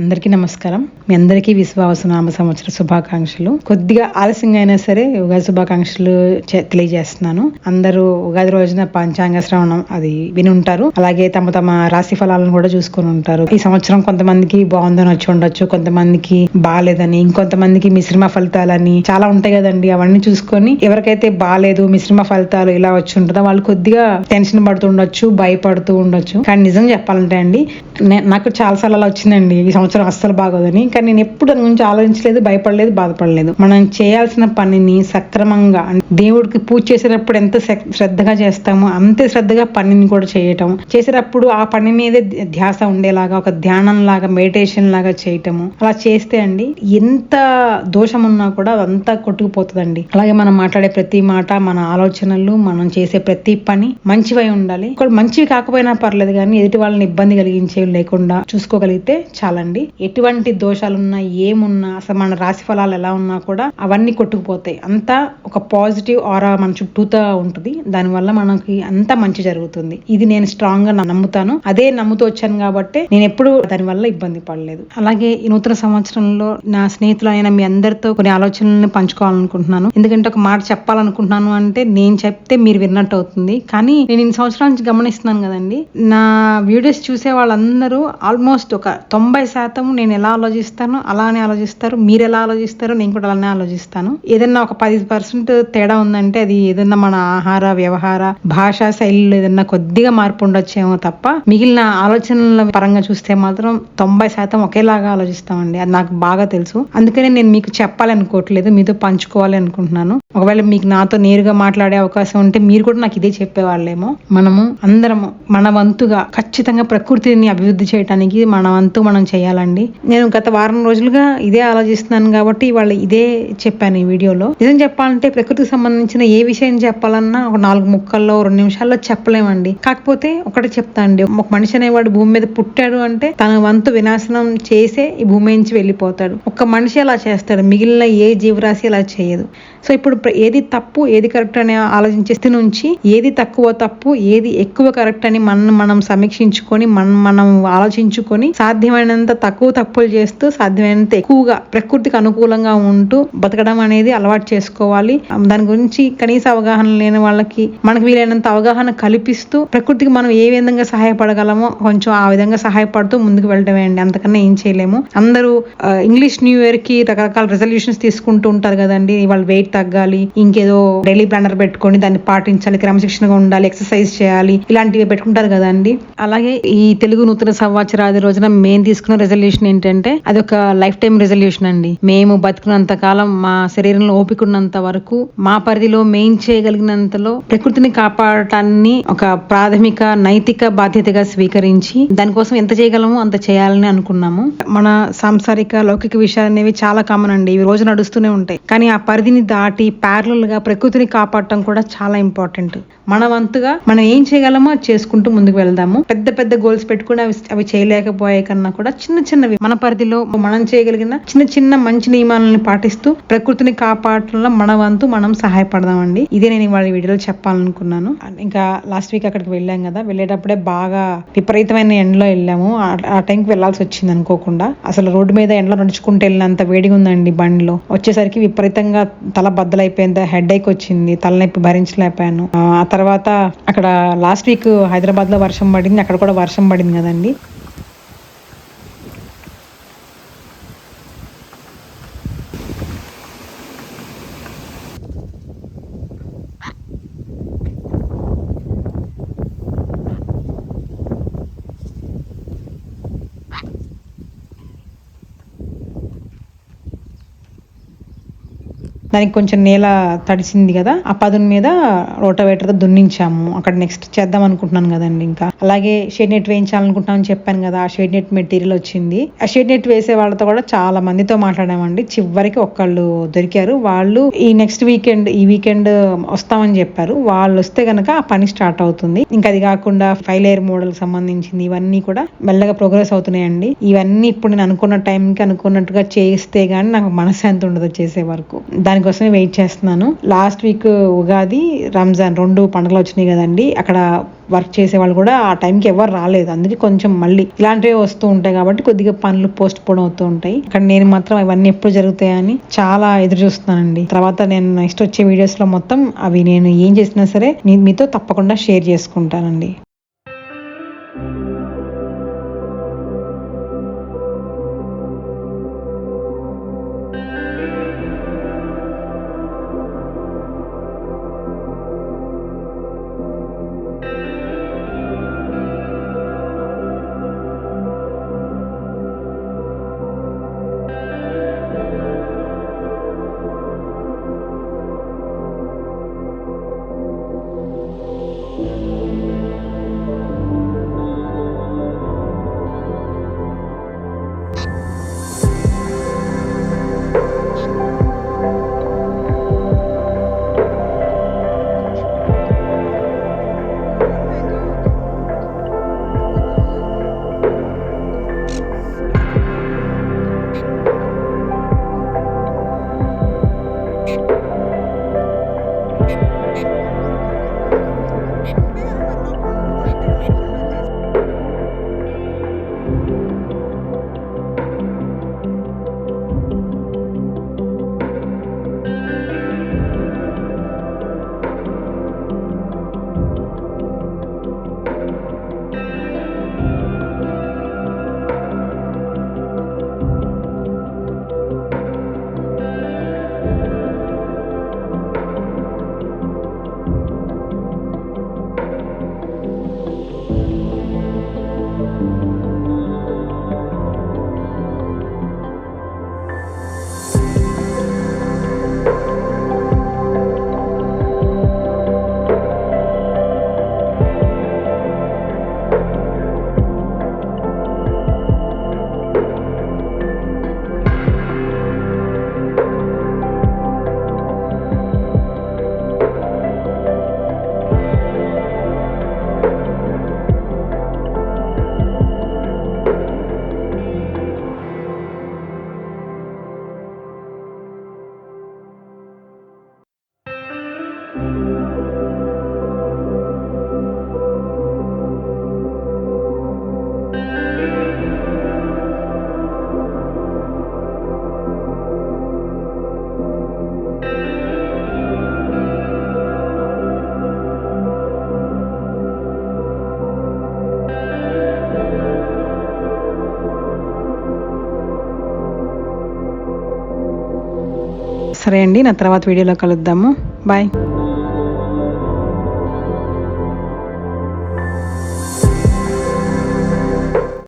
అందరికీ నమస్కారం. మీ అందరికీ విశ్వావసనామ సంవత్సర శుభాకాంక్షలు. కొద్దిగా ఆలస్యంగా అయినా సరే ఉగాది శుభాకాంక్షలు తెలియజేస్తున్నాను. అందరూ ఉగాది రోజున పంచాంగ శ్రవణం అది విని ఉంటారు అలాగే తమ తమ రాశి ఫలాలను కూడా చూసుకొని ఉంటారు. ఈ సంవత్సరం కొంతమందికి బాగుందని వచ్చి ఉండొచ్చు కొంతమందికి బాగాలేదని ఇంకొంతమందికి మిశ్రమ ఫలితాలని చాలా ఉంటాయి కదండి. అవన్నీ చూసుకొని ఎవరికైతే బాగాలేదు మిశ్రమ ఫలితాలు ఇలా వచ్చి ఉంటుందో వాళ్ళు కొద్దిగా టెన్షన్ పడుతూ ఉండొచ్చు భయపడుతూ ఉండొచ్చు. కానీ నిజం చెప్పాలంటే అండి నాకు చాలా సార్లు అలా వచ్చిందండి. ఈ సంవత్సరం అస్సలు బాగోదని. కానీ నేను ఎప్పుడు దాని గురించి ఆలోచించలేదు భయపడలేదు బాధపడలేదు. మనం చేయాల్సిన పనిని సక్రమంగా దేవుడికి పూజ చేసేటప్పుడు ఎంత శ్రద్ధగా చేస్తామో అంతే శ్రద్ధగా పనిని కూడా చేయటం చేసేటప్పుడు ఆ పని మీదే ధ్యాస ఉండేలాగా ఒక ధ్యానం లాగా మెడిటేషన్ లాగా చేయటము. అలా చేస్తే అండి ఎంత దోషం ఉన్నా కూడా అదంతా కొట్టుకుపోతుందండి. అలాగే మనం మాట్లాడే ప్రతి మాట మన ఆలోచనలు మనం చేసే ప్రతి పని మంచివై ఉండాలి. ఒకవేళ మంచివి కాకపోయినా పర్లేదు కానీ ఎదుటి వాళ్ళని ఇబ్బంది కలిగించేవి లేకుండా చూసుకోగలిగితే చాలండి. ఎటువంటి దోషాలున్నా ఏమున్నా అసలు మన రాశి ఫలాలు ఎలా ఉన్నా కూడా అవన్నీ కొట్టుకుపోతాయి. అంతా ఒక పాజిటివ్ ఆరా మన చుట్టూతా ఉంటుంది. దానివల్ల మనకి అంతా మంచి జరుగుతుంది. ఇది నేను స్ట్రాంగ్గా నమ్ముతాను. అదే నమ్ముతూ వచ్చాను కాబట్టి నేను ఎప్పుడు దానివల్ల ఇబ్బంది పడలేదు. అలాగే ఈ నూతన సంవత్సరంలో నా స్నేహితులు అయిన మీ అందరితో కొన్ని ఆలోచనలను పంచుకోవాలనుకుంటున్నాను. ఎందుకంటే ఒక మాట చెప్పాలనుకుంటున్నాను అంటే నేను చెప్తే మీరు విన్నట్టు అవుతుంది. కానీ నేను ఇన్ని సంవత్సరాల నుంచి గమనిస్తున్నాను కదండి. నా వీడియోస్ చూసే వాళ్ళందరూ ఆల్మోస్ట్ ఒక తొంభై శాతం నేను ఎలా ఆలోచిస్తానో అలానే ఆలోచిస్తారు. మీరు ఎలా ఆలోచిస్తారో నేను కూడా అలానే ఆలోచిస్తాను. ఏదైనా ఒక పది పర్సెంట్ తేడా ఉందంటే అది ఏదైనా మన ఆహార వ్యవహార భాషా శైలిలో ఏదైనా కొద్దిగా మార్పు ఉండొచ్చేమో తప్ప మిగిలిన ఆలోచనల పరంగా చూస్తే మాత్రం తొంభై శాతం ఒకేలాగా ఆలోచిస్తామండి. అది నాకు బాగా తెలుసు. అందుకనే నేను మీకు చెప్పాలనుకోవట్లేదు. మీతో పంచుకోవాలి అనుకుంటున్నాను. ఒకవేళ మీకు నాతో నేరుగా మాట్లాడే అవకాశం ఉంటే మీరు కూడా నాకు ఇదే చెప్పేవాళ్ళేమో. మనము అందరము మన వంతుగా ఖచ్చితంగా ప్రకృతిని అభివృద్ధి చేయడానికి మన వంతు మనం చేయాలి. చేయాలండి. నేను గత వారం రోజులుగా ఇదే ఆలోచిస్తున్నాను కాబట్టి వాళ్ళు ఇదే చెప్పాను ఈ వీడియోలో. నిజం చెప్పాలంటే ప్రకృతికి సంబంధించిన ఏ విషయం చెప్పాలన్నా ఒక నాలుగు ముక్కల్లో రెండు నిమిషాల్లో చెప్పలేమండి. కాకపోతే ఒకటి చెప్తా అండి. ఒక మనిషి అనేవాడు భూమి మీద పుట్టాడు అంటే తన వంతు వినాశనం చేసే ఈ భూమి నుంచి వెళ్ళిపోతాడు. ఒక మనిషి అలా చేస్తాడు. మిగిలిన ఏ జీవరాశి అలా చేయదు. సో ఇప్పుడు ఏది తప్పు ఏది కరెక్ట్ అని ఆలోచించే స్థితి నుంచి ఏది తక్కువ తప్పు ఏది ఎక్కువ కరెక్ట్ అని మనం మనం సమీక్షించుకొని మనం మనం ఆలోచించుకొని సాధ్యమైనంత తక్కువ తప్పులు చేస్తూ సాధ్యమైనంత ఎక్కువగా ప్రకృతికి అనుకూలంగా ఉంటూ బతకడం అనేది అలవాటు చేసుకోవాలి. దాని గురించి కనీస అవగాహన లేని వాళ్ళకి మనకు వీలైనంత అవగాహన కల్పిస్తూ ప్రకృతికి మనం ఏ విధంగా సహాయపడగలమో కొంచెం ఆ విధంగా సహాయపడుతూ ముందుకు వెళ్ళడమే అండి. అంతకన్నా ఏం చేయలేము. అందరూ ఇంగ్లీష్ న్యూ ఇయర్కి రకరకాల రెజల్యూషన్స్ తీసుకుంటూ ఉంటారు కదండి. వాళ్ళు వెయిట్ తగ్గాలి ఇంకేదో డైలీ ప్లానర్ పెట్టుకొని దాన్ని పాటించాలి క్రమశిక్షణగా ఉండాలి ఎక్సర్సైజ్ చేయాలి ఇలాంటివి పెట్టుకుంటారు కదండి అలాగే ఈ తెలుగు నూతన సంవత్సరాది రోజున మేము తీసుకున్న రెజల్యూషన్ ఏంటంటే అది ఒక లైఫ్ టైం రెజల్యూషన్ అండి. మేము బతుకున్నంత కాలం మా శరీరంలో ఓపిక ఉన్నంత వరకు మా పరిధిలో మెయిన్ చేయగలిగినంతలో ప్రకృతిని కాపాడటాన్ని ఒక ప్రాథమిక నైతిక బాధ్యతగా స్వీకరించి దానికోసం ఎంత చేయగలమో అంత చేయాలని అనుకున్నాము. మన సాంసారిక లౌకిక విషయాలు అనేవి చాలా కామన్ అండి. ఇవి రోజు నడుస్తూనే ఉంటాయి. కానీ ఆ పరిధిని దాటి ప్యారలల్గా ప్రకృతిని కాపాడటం కూడా చాలా ఇంపార్టెంట్ మన వంతుగా మనం ఏం చేయగలమో అది చేసుకుంటూ ముందుకు వెళ్దాము. పెద్ద పెద్ద గోల్స్ పెట్టుకుని అవి అవి చేయలేకపోయే కన్నా కూడా చిన్న చిన్నవి మన పరిధిలో మనం చేయగలిగిన చిన్న చిన్న మంచి నియమాలను పాటిస్తూ ప్రకృతిని కాపాడటంలో మన వంతు మనం సహాయపడదామండి. ఇదే నేను వాళ్ళ వీడియోలో చెప్పాలనుకున్నాను. ఇంకా లాస్ట్ వీక్ అక్కడికి వెళ్ళాం కదా వెళ్ళేటప్పుడే బాగా విపరీతమైన ఎండలో వెళ్ళాము. ఆ- టైంకి వెళ్ళాల్సి వచ్చింది అనుకోకుండా. అసలు రోడ్డు మీద ఎండలో నడుచుకుంటూ వెళ్ళినంత వేడిగా ఉందండి బండిలో. వచ్చేసరికి విపరీతంగా తల బద్దలైపోయింది హెడ్ ఏక్ వచ్చింది తలనొప్పి భరించలేకపోయాను. ఆ తర్వాత అక్కడ లాస్ట్ వీక్ హైదరాబాద్లో వర్షం పడింది అక్కడ కూడా వర్షం పడింది కదండి. దానికి కొంచెం నేల తడిసింది కదా ఆ పదును మీద రోటవేటర్ దున్నించాము. అక్కడ నెక్స్ట్ చేద్దాం అనుకుంటున్నాను కదండి ఇంకా. అలాగే షేడ్ నెట్ వేయించాలనుకుంటున్నామని చెప్పాను కదా ఆ షేడ్ నెట్ మెటీరియల్ వచ్చింది. ఆ షేడ్ నెట్ వేసే వాళ్ళతో కూడా చాలా మందితో మాట్లాడామండి. చివరికి ఒక్కళ్ళు దొరికారు. వాళ్ళు ఈ నెక్స్ట్ వీకెండ్ ఈ వీకెండ్ వస్తామని చెప్పారు. వాళ్ళు వస్తే గనక ఆ పని స్టార్ట్ అవుతుంది. ఇంకా అది కాకుండా ఫైవ్ లేయర్ మోడల్ సంబంధించింది ఇవన్నీ కూడా మెల్లగా ప్రోగ్రెస్ అవుతున్నాయండి. ఇవన్నీ ఇప్పుడు నేను అనుకున్న టైంకి అనుకున్నట్టుగా చేస్తే గానీ నాకు మనశ్శాంతి ఉండదు చేసే వరకు. దాని దానికోసమే వెయిట్ చేస్తున్నాను. లాస్ట్ వీక్ ఉగాది రంజాన్ రెండు పండుగలు వచ్చినాయి కదండి. అక్కడ వర్క్ చేసే వాళ్ళు కూడా ఆ టైంకి ఎవరు రాలేదు. అందుకే కొంచెం మళ్ళీ ఇలాంటివి వస్తూ ఉంటాయి కాబట్టి కొద్దిగా పనులు పోస్ట్ పోన్ అవుతూ ఉంటాయి. అక్కడ నేను మాత్రం అవన్నీ ఎప్పుడు జరుగుతాయని చాలా ఎదురు చూస్తున్నానండి. తర్వాత నేను నెక్స్ట్ వచ్చే వీడియోస్లో మొత్తం అవి నేను ఏం చేసినా సరే మీతో తప్పకుండా షేర్ చేసుకుంటానండి. సరే అండి నా తర్వాత వీడియోలో కలుద్దాము. బాయ్.